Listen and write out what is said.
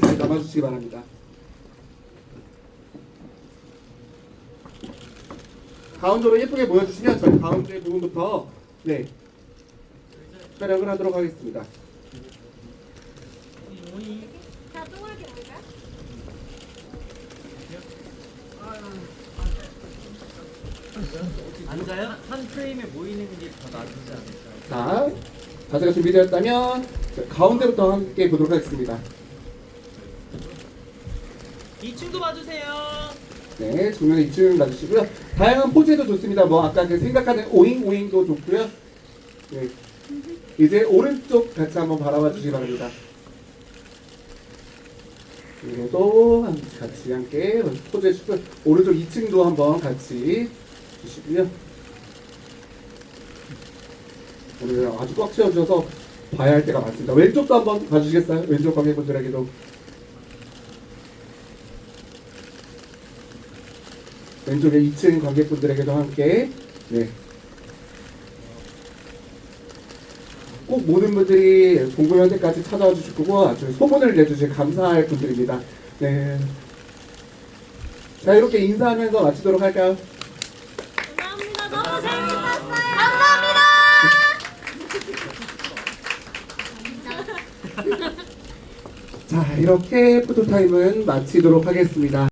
잘 담아주시기 바랍니다. 가운데로 예쁘게 모여주시면 저희 가운데 부분부터 네 촬영을 하도록 하겠습니다. 동그랗게? 앉아요? 한 프레임에 모이는 게 더 낫지 않을까요? 자 자세가 준비되었다면 자, 가운데부터 함께 보도록 하겠습니다. 2층도 봐주세요. 네, 정면에 2층 놔주시고요. 다양한 포즈도 좋습니다. 뭐 아까 그 생각하는 오잉 오잉도 좋고요. 네, 이제 오른쪽 같이 한번 바라봐 주시기 바랍니다. 그리고도 한- 같이 함께 포즈 해주시고 오른쪽 2층도 한번 같이 주시고요. 오늘 아주 꽉 채워주셔서 봐야 할 때가 많습니다. 왼쪽도 한번 봐주시겠어요? 왼쪽 관객분들에게도. 왼쪽에 2층 관객분들에게도 함께 네. 꼭 모든 분들이 공공연 때까지 찾아와 주실 거고 아주 소문을 내주실 감사할 분들입니다. 네. 자 이렇게 인사하면서 마치도록 할까요? 감사합니다. 너무 재밌었어요. 감사합니다. 자 이렇게 포토타임은 마치도록 하겠습니다.